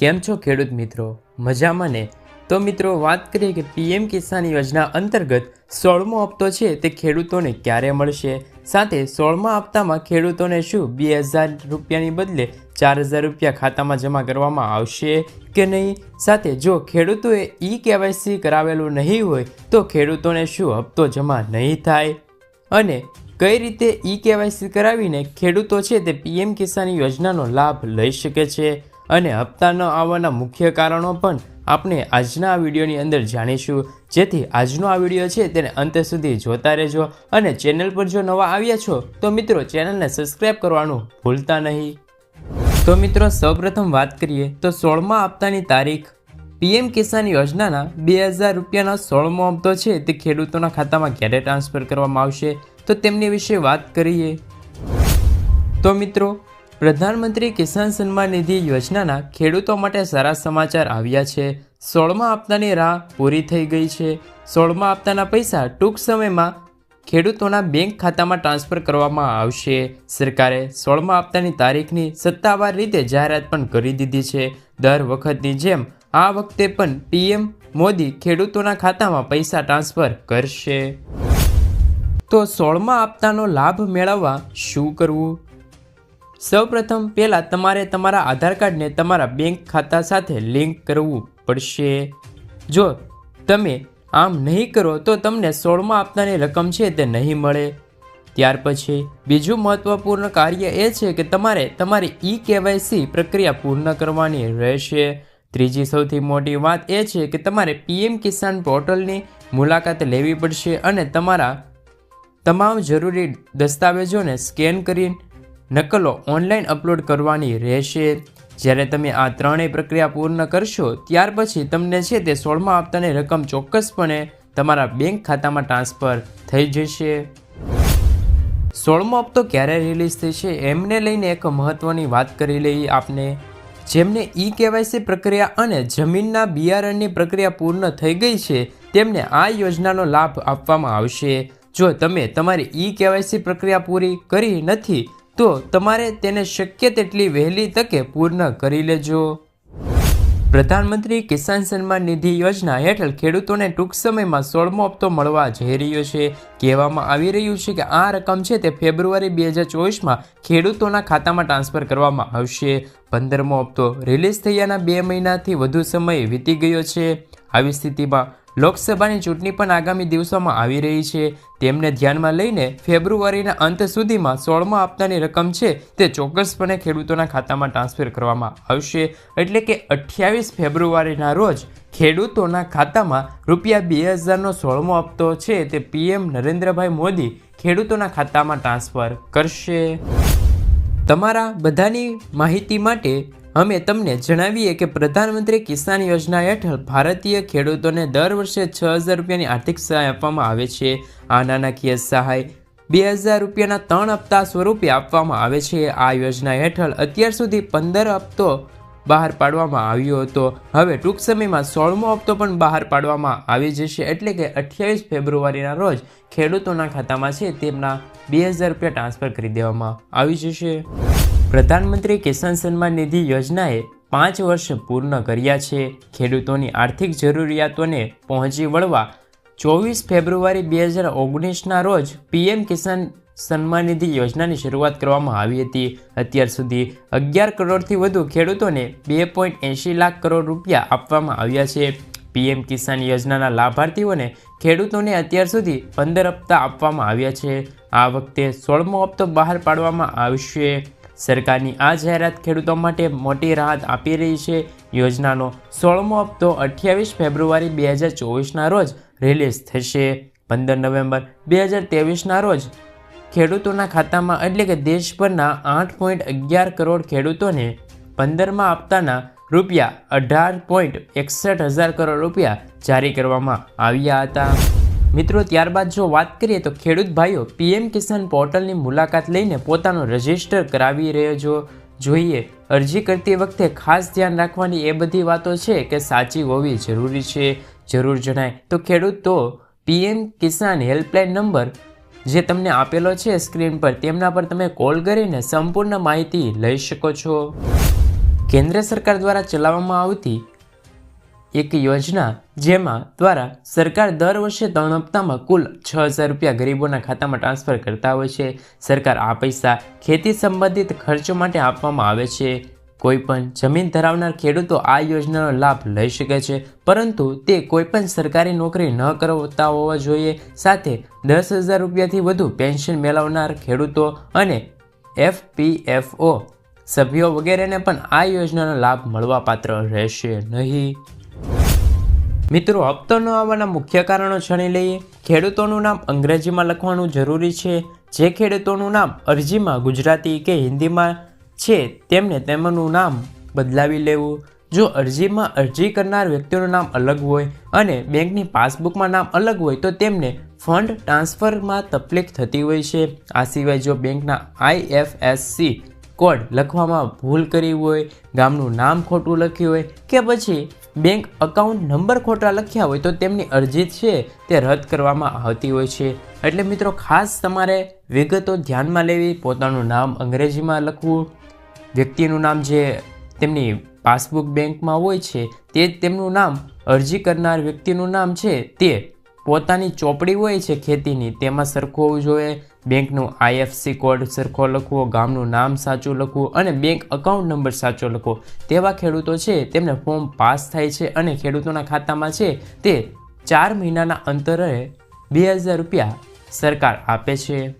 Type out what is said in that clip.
કેમ છો ખેડૂત મિત્રો? મજામાં ને? તો મિત્રો, વાત કરીએ કે પીએમ કિસાન યોજના અંતર્ગત સોળમો હપ્તો છે તે ખેડૂતોને ક્યારે મળશે? સાથે સોળમા હપ્તામાં ખેડૂતોને શું બે હજાર રૂપિયાની બદલે ચાર હજાર રૂપિયા ખાતામાં જમા કરવામાં આવશે કે નહીં? સાથે જો ખેડૂતોએ ઈ કેવાયસી કરાવેલું નહીં હોય, તો ખેડૂતોને શું હપ્તો જમા નહીં થાય? અને કઈ રીતે ઈ કેવાયસી કરાવીને ખેડૂતો છે તે પીએમ કિસાન યોજનાનો લાભ લઈ શકે છે? અને હપ્તા ન આવવાના મુખ્ય કારણો પણ આપણે આજના આ વિડીયોની અંદર જાણીશું. જેથી આજનો આ વીડિયો છે તેને અંત સુધી જોતા રહેજો અને ચેનલ પર જો નવા આવ્યા છો, તો મિત્રો ચેનલને સબસ્ક્રાઈબ કરવાનું ભૂલતા નહીં. તો મિત્રો સૌપ્રથમ વાત કરીએ તો સોળમા હપ્તાની તારીખ. પીએમ કિસાન યોજનાના બે હજાર રૂપિયાનો સોળમો હપ્તો છે તે ખેડૂતોના ખાતામાં ક્યારે ટ્રાન્સફર કરવામાં આવશે? તો તેમની વિશે વાત કરીએ. તો મિત્રો પ્રધાનમંત્રી કિસાન સન્માન નિધિ યોજનાના ખેડૂતો માટે સારા સમાચાર આવ્યા છે. સોળમા આપતાની રાહ પૂરી થઈ ગઈ છે. સોળમા આપતાના પૈસા ટૂંક સમયમાં ખેડૂતોના બેંક ખાતામાં ટ્રાન્સફર કરવામાં આવશે. સરકારે સોળમા આપતાની તારીખની સત્તાવાર રીતે જાહેરાત પણ કરી દીધી છે. દર વખતની જેમ આ વખતે પણ પીએમ મોદી ખેડૂતોના ખાતામાં પૈસા ટ્રાન્સફર કરશે. તો સોળમા આપતાનો લાભ મેળવવા શું કરવું? સૌપ્રથમ પહેલાં તમારે તમારા આધાર કાર્ડને તમારા બેંક ખાતા સાથે લિંક કરવું પડશે. જો તમે આમ નહીં કરો તો તમને સોળમાં આપતાની રકમ છે તે નહીં મળે. ત્યાર પછી બીજું મહત્ત્વપૂર્ણ કાર્ય એ છે કે તમારે તમારી ઈ કેવાયસી પ્રક્રિયા પૂર્ણ કરવાની રહેશે. ત્રીજી સૌથી મોટી વાત એ છે કે તમારે પીએમ કિસાન પોર્ટલની મુલાકાત લેવી પડશે અને તમારા તમામ જરૂરી દસ્તાવેજોને સ્કેન કરી નકલો ઓનલાઈન અપલોડ કરવાની રહેશે. જ્યારે તમે આ ત્રણેય પ્રક્રિયા પૂર્ણ કરશો, ત્યાર પછી તમને છે તે સોળમા હપ્તાની રકમ ચોક્કસપણે તમારા બેંક ખાતામાં ટ્રાન્સફર થઈ જશે. સોળમો હપ્તો ક્યારે રિલીઝ થશે, એમને લઈને એક મહત્ત્વની વાત કરી લઈએ આપને. જેમને ઈ કેવાયસી પ્રક્રિયા અને જમીનના બિયારણની પ્રક્રિયા પૂર્ણ થઈ ગઈ છે, તેમને આ યોજનાનો લાભ આપવામાં આવશે. જો તમે તમારી ઈ કેવાયસી પ્રક્રિયા પૂરી કરી નથી તો તમારે તેને શક્ય તેટલી વહેલી તકે પૂર્ણ કરી લેજો. પ્રધાનમંત્રી કિસાન સન્માન નિધિ યોજના હેઠળ ખેડૂતોને ટૂંક સમયમાં સોળમો હપ્તો મળવા જઈ રહ્યો છે. કહેવામાં આવી રહ્યું છે કે આ રકમ છે તે ફેબ્રુઆરી બે હજાર ચોવીસમાં ખેડૂતોના ખાતામાં ટ્રાન્સફર કરવામાં આવશે. પંદરમો હપ્તો રિલીઝ થયાના બે મહિનાથી વધુ સમય વીતી ગયો છે. આવી સ્થિતિમાં લોકસભાની ચૂંટણી પણ આગામી દિવસોમાં આવી રહી છે. તેમને ધ્યાનમાં લઈને ફેબ્રુઆરીના અંત સુધીમાં સોળમા હપ્તાની રકમ છે તે ચોક્કસપણે ખેડૂતોના ખાતામાં ટ્રાન્સફર કરવામાં આવશે. એટલે કે અઠ્યાવીસ ફેબ્રુઆરીના રોજ ખેડૂતોના ખાતામાં રૂપિયા બે હજારનો સોળમો હપ્તો છે તે પીએમ નરેન્દ્રભાઈ મોદી ખેડૂતોના ખાતામાં ટ્રાન્સફર કરશે. તમારા બધાની માહિતી માટે અમે તમને જણાવીએ કે પ્રધાનમંત્રી કિસાન યોજના હેઠળ ભારતીય ખેડૂતોને દર વર્ષે છ હજાર રૂપિયાની આર્થિક સહાય આપવામાં આવે છે. આ નાણાકીય સહાય બે હજાર રૂપિયાના ત્રણ હપ્તા સ્વરૂપે આપવામાં આવે છે. આ યોજના હેઠળ અત્યાર સુધી પંદર હપ્તો બહાર પાડવામાં આવ્યો હતો. હવે ટૂંક સમયમાં સોળમો હપ્તો પણ બહાર પાડવામાં આવી જશે એટલે કે અઠ્યાવીસ ફેબ્રુઆરીના રોજ ખેડૂતોના ખાતામાં છે. તેમના બે હજાર રૂપિયા ટ્રાન્સફર કરી દેવામાં આવી જશે. પ્રધાનમંત્રી કિસાન સન્માન નિધિ યોજનાએ પાંચ વર્ષ પૂર્ણ કર્યા છે. ખેડૂતોની આર્થિક જરૂરિયાતોને પહોંચી વળવા ચોવીસ ફેબ્રુઆરી બે હજાર ઓગણીસના રોજ પીએમ કિસાન સન્માન નિધિ યોજનાની શરૂઆત કરવામાં આવી હતી. અત્યાર સુધી અગિયાર કરોડથી વધુ ખેડૂતોને બે પોઈન્ટ એંશી લાખ કરોડ રૂપિયા આપવામાં આવ્યા છે. પીએમ કિસાન યોજનાના લાભાર્થીઓને ખેડૂતોને અત્યાર સુધી પંદર હપ્તા આપવામાં આવ્યા છે. આ વખતે સોળમો હપ્તો બહાર પાડવામાં આવશે. સરકારની આ જાહેરાત ખેડૂતો માટે મોટી રાહત આપી રહી છે. યોજનાનો સોળમો હપ્તો અઠ્યાવીસ ફેબ્રુઆરી બે હજાર ચોવીસના રોજ રિલીઝ થશે. પંદર નવેમ્બર બે હજાર ત્રેવીસના રોજ ખેડૂતોના ખાતામાં એટલે કે દેશભરના આઠ પોઈન્ટ અગિયાર કરોડ ખેડૂતોને પંદરમાં આપતાના રૂપિયા અઢાર પોઈન્ટ એકસઠ હજાર કરોડ રૂપિયા જારી કરવામાં આવ્યા હતા. મિત્રો, ત્યારબાદ જો વાત કરીએ તો ખેડૂત ભાઈઓ પીએમ કિસાન પોર્ટલની મુલાકાત લઈને પોતાનું રજિસ્ટર કરાવી રહ્યો જો જોઈએ. અરજી કરતી વખતે ખાસ ધ્યાન રાખવાની એ બધી વાતો છે કે સાચી હોવી જરૂરી છે. જરૂર જણાય. તો ખેડૂત, તો પીએમ કિસાન હેલ્પલાઇન નંબર જે તમને આપેલો છે સ્ક્રીન પર, તેમના પર તમે કોલ કરીને સંપૂર્ણ માહિતી લઈ શકો છો. કેન્દ્ર સરકાર દ્વારા ચલાવવામાં આવતી એક યોજના જેમાં દ્વારા સરકાર દર વર્ષે ત્રણ હપ્તામાં કુલ છ હજાર રૂપિયા ગરીબોના ખાતામાં ટ્રાન્સફર કરતા હોય છે. સરકાર આ પૈસા ખેતી સંબંધિત ખર્ચો માટે આપવામાં આવે છે. કોઈપણ જમીન ધરાવનાર ખેડૂતો આ યોજનાનો લાભ લઈ શકે છે, પરંતુ તે કોઈપણ સરકારી નોકરી ન કરતા હોવા જોઈએ. સાથે દસ હજાર રૂપિયાથી વધુ પેન્શન મેળવનાર ખેડૂતો અને એફપીએફઓ સભ્યો વગેરેને પણ આ યોજનાનો લાભ મળવાપાત્ર રહેશે નહીં. મિત્રો હપ્તો ન આવવાના મુખ્ય કારણો જાણી લઈએ. ખેડૂતોનું નામ અંગ્રેજીમાં લખવાનું જરૂરી છે. જે ખેડૂતોનું નામ અરજીમાં ગુજરાતી કે હિન્દીમાં છે, તેમને તેમનું નામ બદલાવી લેવું. જો અરજીમાં અરજી કરનાર વ્યક્તિનું નામ અલગ હોય અને બેંકની પાસબુકમાં નામ અલગ હોય, તો તેમને ફંડ ટ્રાન્સફરમાં તકલીફ થતી હોય છે. આ સિવાય જો બેંકના આઈએફએસસી કોડ લખવામાં ભૂલ કરી હોય, ગામનું નામ ખોટું લખ્યું હોય કે પછી બેંક અકાઉન્ટ નંબર ખોટા લખ્યા હોય તો તેમની અરજી છે તે રદ કરવામાં આવતી હોય છે. એટલે મિત્રો, ખાસ તમારે વિગતો ધ્યાનમાં લેવી, પોતાનું નામ અંગ્રેજીમાં લખવું. વ્યક્તિનું નામ જે તેમની પાસબુક બેંકમાં હોય છે, તે તેમનું નામ. અરજી કરનાર વ્યક્તિનું નામ છે તે પોતાની ચોપડી હોય છે ખેતીની, તેમાં સરખું હોવું જોઈએ. બેંકનું આઈએફસી કોડ સરખો લખવો, ગામનું નામ સાચું લખવું અને બેંક અકાઉન્ટ નંબર સાચો લખવો. તેવા ખેડૂતો છે, તેમને ફોર્મ પાસ થાય છે અને ખેડૂતોના ખાતામાં છે તે ચાર મહિનાના અંતરે બે હજાર રૂપિયા સરકાર આપે છે.